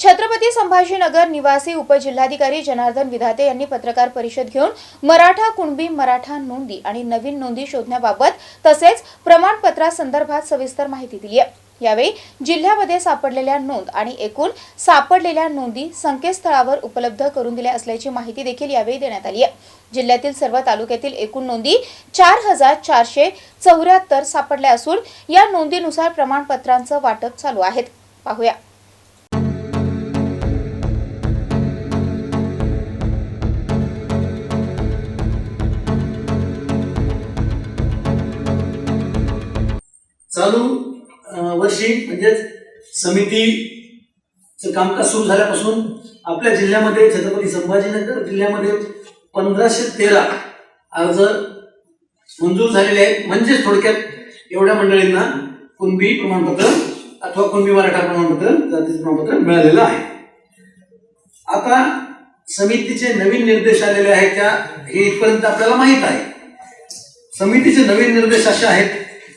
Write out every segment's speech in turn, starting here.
छत्रपती संभाजीनगर निवासी उपजिल्हाधिकारी जनार्दन विधाते यांनी पत्रकार परिषद घेऊन मराठा कुणबी मराठा नोंदी आणि नवीन नोंदी शोधण्याबाबत तसेच प्रमाणपत्रासंदर्भात सविस्तर माहिती दिली आहे. यावेळी जिल्ह्यामध्ये सापडलेल्या नोंद आणि एकूण सापडलेल्या नोंदी संकेतस्थळावर उपलब्ध करून दिल्या असल्याची माहिती देखील यावेळी देण्यात आली आहे. जिल्ह्यातील सर्व तालुक्यातील एकूण नोंदी चार हजार चारशे चौऱ्याहत्तर सापडल्या असून या नोंदीनुसार प्रमाणपत्रांचं वाटप चालू आहेत. पाहूया. चालू वर्षी म्हणजेच समितीचं कामकाज सुरू झाल्यापासून आपल्या जिल्ह्यामध्ये छत्रपती संभाजीनगर जिल्ह्यामध्ये पंधराशे तेरा अर्ज मंजूर झालेले आहेत. म्हणजेच थोडक्यात एवढ्या मंडळींना कुणबी प्रमाणपत्र अथवा कुणबी मराठा प्रमाणपत्र जातीचं प्रमाणपत्र मिळालेलं आहे. आता समितीचे नवीन निर्देश आलेले आहेत त्या हे इथपर्यंत आपल्याला माहीत आहे. समितीचे नवीन निर्देश असे आहेत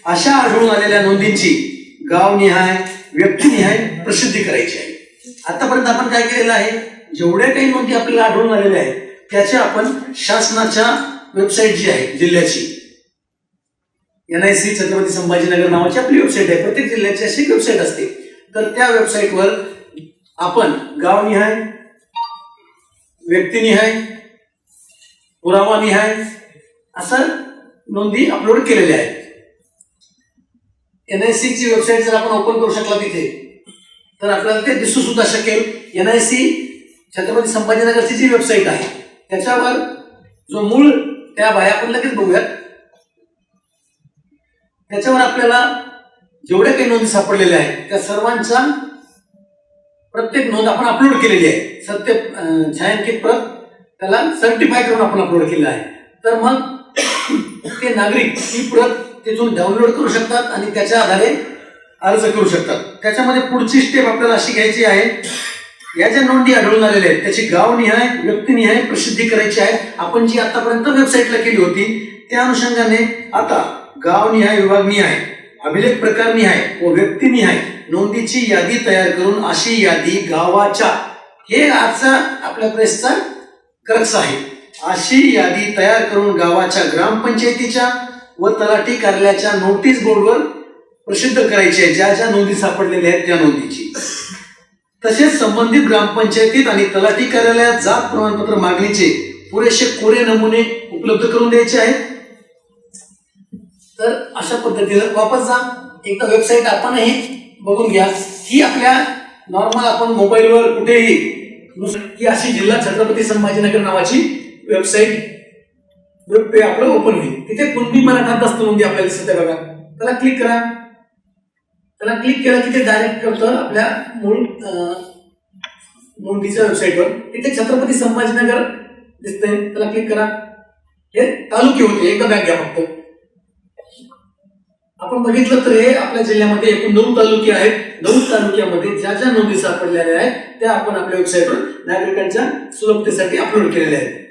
अशा आढळून आलेल्या नोंदींची गावनिहाय व्यक्तिनिहाय प्रसिद्धी करायची आहे. आतापर्यंत आपण काय केलेलं आहे? जेवढ्या काही नोंदी आपल्याला आढळून आलेल्या आहेत त्याच्या आपण शासनाच्या वेबसाईट जी आहे जिल्ह्याची. N I C Chhatrapati Sambhajinagar नावाची आपली वेबसाईट आहे. प्रत्येक जिल्ह्याची अशी वेबसाईट असते. तर त्या वेबसाईटवर आपण गावनिहाय व्यक्तिनिहाय पुरावानिहाय असं नोंदी अपलोड केलेल्या आहेत. एन आय ची वेबसाईट जर आपण ओपन करू शकला तिथे तर आपल्याला ते दिसू सुद्धा शकेल. एन आय सी छत्रपती संभाजीनगरची जी वेबसाईट आहे त्याच्यावर जो मूळ त्या बाया आपण लगेच बघूयात. त्याच्यावर आपल्याला जेवढ्या काही नोंदी सापडलेल्या आहेत त्या सर्वांचा प्रत्येक नोंद आपण अपलोड केलेली आहे. सत्य छायांकित प्रत त्याला सर्टिफाय करून आपण अपलोड केलं आहे. तर मग ते नागरिक ही प्रत तिथून डाउनलोड करू शकतात आणि त्याच्या आधारे अर्ज करू शकतात. त्याच्यामध्ये पुढची स्टेप आपल्याला अशी घ्यायची आहे. या ज्या नोंदी आढळून आलेल्या आहेत त्याची गावनिहाय व्यक्तिनिहाय प्रसिद्धी करायची आहे. आपण जी आतापर्यंत वेबसाईटला केली होती त्या अनुषंगाने आता गावनिहाय विभागनिहाय अभिलेख प्रकारनिहाय व व्यक्तिनिहाय नोंदीची यादी तयार करून अशी यादी गावाच्या हे आजचा आपल्या प्रेसचा क्रक्स आहे. अशी यादी तयार करून गावाच्या ग्रामपंचायतीच्या व तलाठी कार्यालयाच्या नोटीस बोर्डवर प्रसिद्ध करायची आहे. ज्या ज्या नोंदी सापडलेल्या आहेत त्या नोंदीची. तसेच संबंधित ग्रामपंचायतीत आणि तलाठी कार्यालयात जात प्रमाणपत्र मागणीचे पुरेसे कोरे नमुने उपलब्ध करून द्यायचे आहेत. तर अशा पद्धतीनं वापस जा. एकदा वेबसाईट आपणही बघून घ्या. ही आपल्या नॉर्मल आपण मोबाईलवर कुठेही ही अशी जिल्हा छत्रपती संभाजीनगर नावाची वेबसाईट वेब पे आपलं ओपन होईल तिथे कुणबी मराठा दस्त म्हणजे आपल्याला दिसत बघा. त्याला क्लिक करा. त्याला क्लिक केलं की ते डायरेक्ट करतं आपल्या मूळ अं, नोंदीच्या वेबसाईटवर तिथे छत्रपती संभाजीनगर दिसतंय. त्याला क्लिक करा. हे तालुके होते एकदा बॅग घ्या फक्त. आपण बघितलं तर हे आपल्या जिल्ह्यामध्ये एकूण नऊ तालुके आहेत. नऊ तालुक्यामध्ये ज्या ज्या नोंदी सापडलेल्या आहेत त्या आपण आपल्या वेबसाईटवर नागरिकांच्या सुलभतेसाठी अपलोड केलेल्या आहेत.